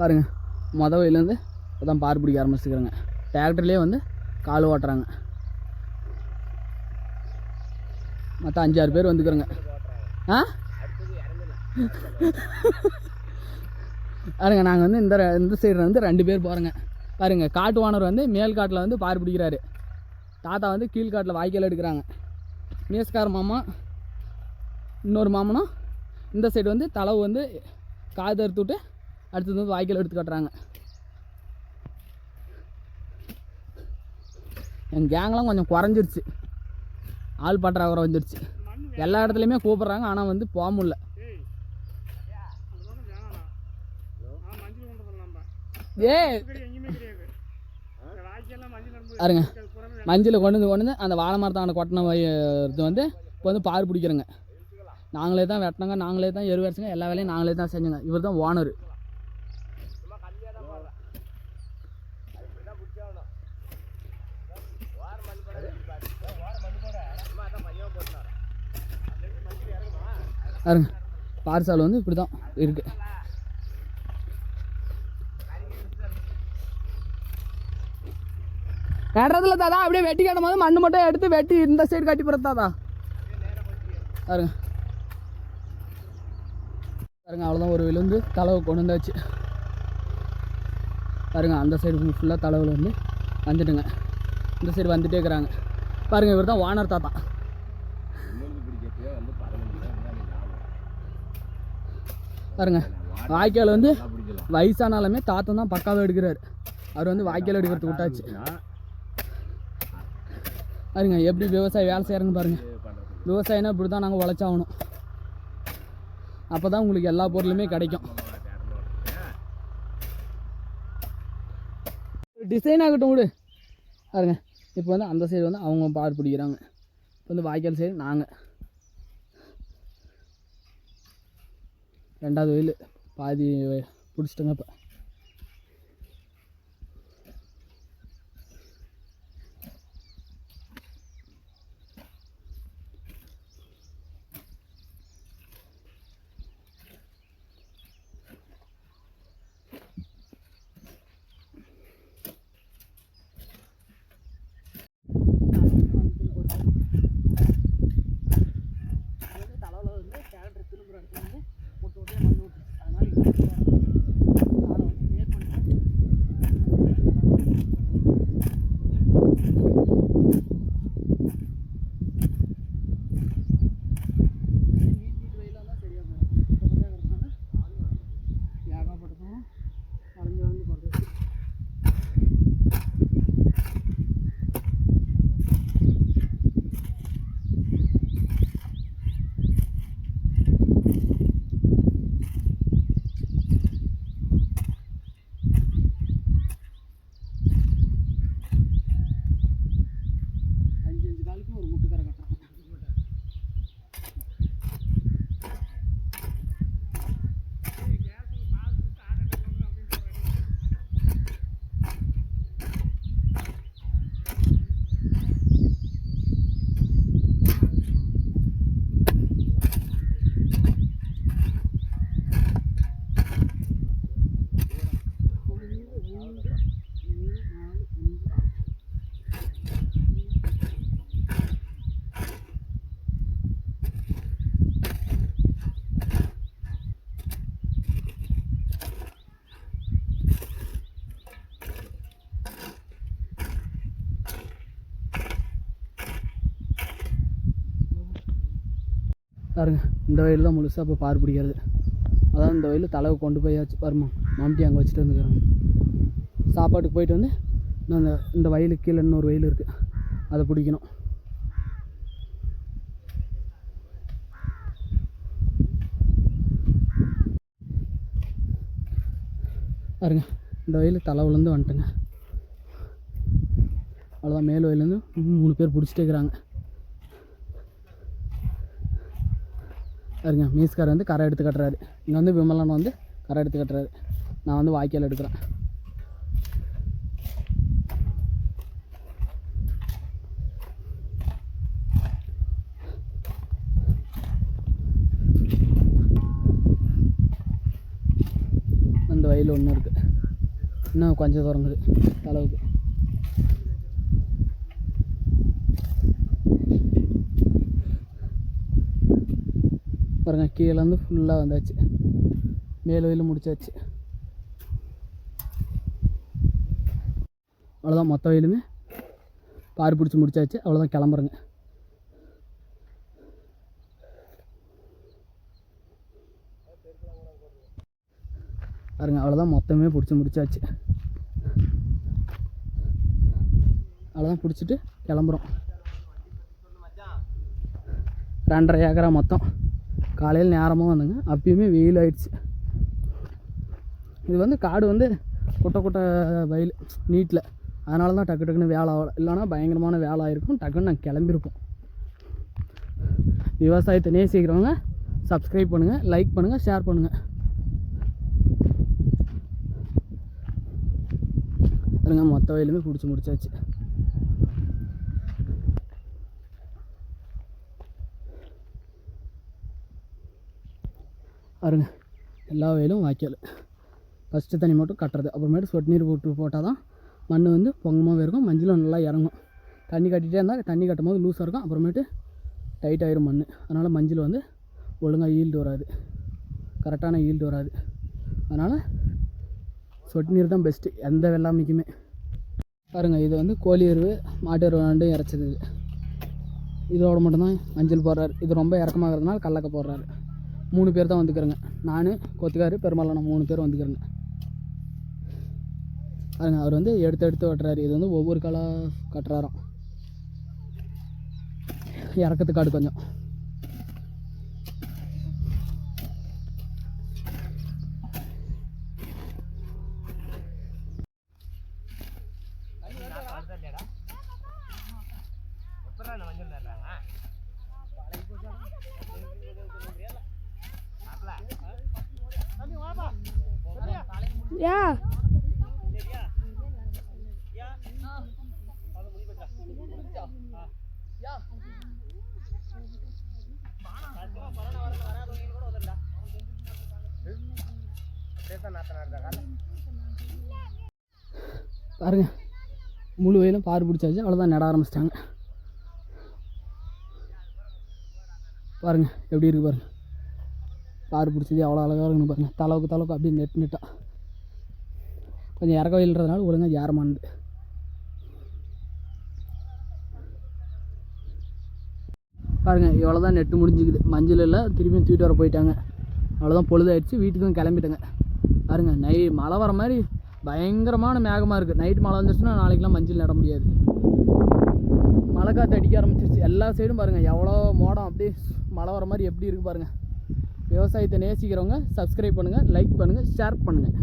பாருங்கள் மொத வயலேருந்து இப்போ தான் பார் பிடிக்க ஆரம்பிச்சுக்கிறாங்க டிராக்டர்லேயே வந்து கால் ஓட்டுறாங்க. மற்ற அஞ்சாறு பேர் வந்துக்கிறோங்க. ஆ? பாருங்க நாங்கள் வந்து இந்த இந்த சைடில் வந்து ரெண்டு பேர் போகிறோங்க பாருங்க காட்டு ஓனர் வந்து மேல் காட்டில் வந்து பார் பிடிக்கிறாரு. தாத்தா வந்து கீழ்காட்டில் வாய்க்கால் எடுக்கிறாங்க. மேஸ்கார மாமா இன்னொரு மாமனும் இந்த சைடு வந்து தளவு வந்து காதறுத்து விட்டு அடுத்தது வந்து வாய்க்கால் எடுத்து கட்டுறாங்க. என் கேங்லாம் கொஞ்சம் குறைஞ்சிருச்சு. ஆள் பற்றாக்குறை வந்துருச்சு. எல்லா இடத்துலையுமே கூப்பிட்றாங்க ஆனால் வந்து போக முடில ஏ பாருங்க மஞ்சள் கொண்டு வந்து கொண்டு வந்து அந்த வாழை மரத்தான கொட்டின இது வந்து இப்போ வந்து பார் பிடிக்கிறோங்க. நாங்களே தான் வெட்டினாங்க நாங்களே தான் எருவரைச்சுங்க எல்லா வேலையும் நாங்களே தான் செஞ்சோங்க. இவர் தான் ஓனர். பாருங்க. பார்சல் வந்து இப்படி தான் இருக்குது கட்டுறதுல தாதா அப்படியே வெட்டி கட்டும் போது மண்ணு மட்டும் எடுத்து வெட்டி இந்த சைடு கட்டி போகிறதாதா பாருங்க. பாருங்க அவ்வளோதான் ஒரு விழுந்து தளவு கொண்டு வந்தாச்சு பாருங்க அந்த சைடு ஃபுல்லாக தளவில் வந்து வந்துட்டுங்க. இந்த சைடு வந்துட்டே இருக்கிறாங்க. பாருங்க இவர் தான் வானர் தாத்தா. பாருங்க. வாய்க்கால் வந்து வயசானாலுமே தாத்தன் தான் பக்காவாக எடுக்கிறார். அவர் வந்து வாய்க்கால் எடுக்கிறது விட்டாச்சு. பாருங்க எப்படி விவசாயி வேலை செய்கிறாங்க பாருங்க. விவசாயம்னா இப்படி தான் நாங்கள் உழைச்சாகணும் அப்போ தான் உங்களுக்கு எல்லா பொருளுமே கிடைக்கும். டிசைன் ஆகட்டும் விடு. பாருங்க இப்போ வந்து அந்த சைடு வந்து அவங்க பாடு பிடிக்கிறாங்க. இப்போ வந்து வாய்க்கால் சைடு நாங்கள் ரெண்டாவது வெயில் பாதி பிடிச்சிட்டேங்க இப்போ பாருங்க இந்த வயலில் தான் முழுசாக இப்போ பார் பிடிக்கிறது. அதான் இந்த வயலில் தலைவை கொண்டு போயாச்சு பாருமா மம்டி அங்கே வச்சுட்டு வந்துக்கிறாங்க. சாப்பாட்டுக்கு போயிட்டு வந்து இன்னும் இந்த இந்த வயலுக்கு கீழே இன்னொரு வயல் இருக்குது அதை பிடிக்கணும். பாருங்க இந்த வயல் தலைவுலேருந்து வந்துட்டுங்க. அவ்வளோதான் மேல் வயலேருந்து மூணு பேர் பிடிச்சிட்டே இருக்கிறாங்க. சரிங்க மீஸ்கார் வந்து கரை எடுத்து கட்டுறாரு. இங்கே வந்து விமலன் வந்து கரை எடுத்து கட்டுறாரு. நான் வந்து வாய்க்கால் எடுக்கிறேன். அந்த வயல் வயல் ஒன்று இருக்குது இன்னும் கொஞ்சம் தொடங்குது அளவுக்கு பாருங்க கீழேருந்து ஃபுல்லாக வந்தாச்சு. மேல் வயலும் முடிச்சாச்சு. அவ்வளோதான் மொத்த வயலுமே பார் பிடிச்சி முடிச்சாச்சு. அவ்வளோதான் கிளம்புறேங்க. பாருங்க அவ்வளோதான் மொத்தமே பிடிச்சி முடிச்சாச்சு. அவ்வளோதான் பிடிச்சிட்டு கிளம்புறோம். ரெண்டரை ஏக்கரா மொத்தம். காலையில் நேரமாக வந்தேங்க. அப்பயுமே வெயில் ஆயிடுச்சு. இது வந்து காடு வந்து குட்டை குட்டை வயல் நீட்டில் அதனால தான் டக்கு டக்குன்னு வேலை ஆகலை. இல்லைன்னா பயங்கரமான வேலை ஆகிருக்கும் டக்குன்னு நாங்கள் கிளம்பியிருப்போம் விவசாயத்தை நேசிக்கிறவங்க சப்ஸ்கிரைப் பண்ணுங்கள் லைக் பண்ணுங்கள் ஷேர் பண்ணுங்கள் அதுங்க மொத்த வயலுமே பிடிச்சி முடிச்சாச்சு. பாருங்க. எல்லா வயலும் வாய்க்கால். ஃபஸ்ட்டு தண்ணி மட்டும் கட்டுறது. அப்புறமேட்டு சொட்டு நீர் போட்டு போட்டால் தான் மண் வந்து பொங்கமாகவே இருக்கும் மஞ்சளும் நல்லா இறங்கும். தண்ணி கட்டிகிட்டே இருந்தால் தண்ணி கட்டும் போது லூஸாக இருக்கும். அப்புறமேட்டு டைட் ஆயிரும் மண் அதனால் மஞ்சள் வந்து ஒழுங்காக ஈல்டு வராது. கரெக்டான ஈல்டு வராது. அதனால் சொட்டு நீர் தான் பெஸ்ட்டு எந்த வெள்ளாமைக்குமே. பாருங்கள் இது வந்து கோழி எருவு மாட்டு எருவு ரெண்டும் இறச்சது இதோட மட்டும்தான் மஞ்சள் போடுறாரு. இது ரொம்ப இறக்கமாகறதுனால கடலக்க போடுறாரு. மூணு பேர் தான் வந்துக்கிறேங்க. நான் கொத்துக்காரு பெருமாளான மூணு பேர் வந்துக்கிறேங்க. பாருங்க அவர் வந்து எடுத்து எடுத்து வெட்டுறாரு. இது வந்து ஒவ்வொரு காலாக கட்டுறாராம். இறக்கத்து காடு கொஞ்சம். Yeah. பாருங்க. முழு வயலும் பார் பிடிச்சாச்சு. அவ்வளோதான் நட ஆரம்பிச்சிட்டாங்க. பாருங்க எப்படி இருக்கு பாருங்க. பார் பிடிச்சது அவ்வளோ அழகாக இருக்குன்னு பாருங்க. தலைவுக்கு தலைவுக்கு அப்படியே நெட் நெட்டாக கொஞ்சம் இறக்க வயல்ன்றதுனால ஒழுங்காக ஏறமானது பாருங்க இவ்வளோ தான் நெட்டு முடிஞ்சுக்குது. மஞ்சள் இல்லை திரும்பியும் தூக்கிட்டு வர போயிட்டாங்க. அவ்வளோதான் பொழுதாயிடுச்சு. வீட்டுக்கும் கிளம்பிட்டேங்க. பாருங்க நை மழை வர மாதிரி பயங்கரமான மேகமாக இருக்குது நைட் மழை வந்துருச்சுன்னா நாளைக்கெலாம் மஞ்சள் நட முடியாது. மழை காற்று அடிக்க ஆரம்பிச்சிருச்சு. எல்லா சைடும் பாருங்கள் எவ்வளோ மோடம். அப்படியே மழை வர மாதிரி எப்படி இருக்குது பாருங்கள் விவசாயத்தை நேசிக்கிறவங்க சப்ஸ்கிரைப் பண்ணுங்கள் லைக் பண்ணுங்கள் ஷேர் பண்ணுங்கள்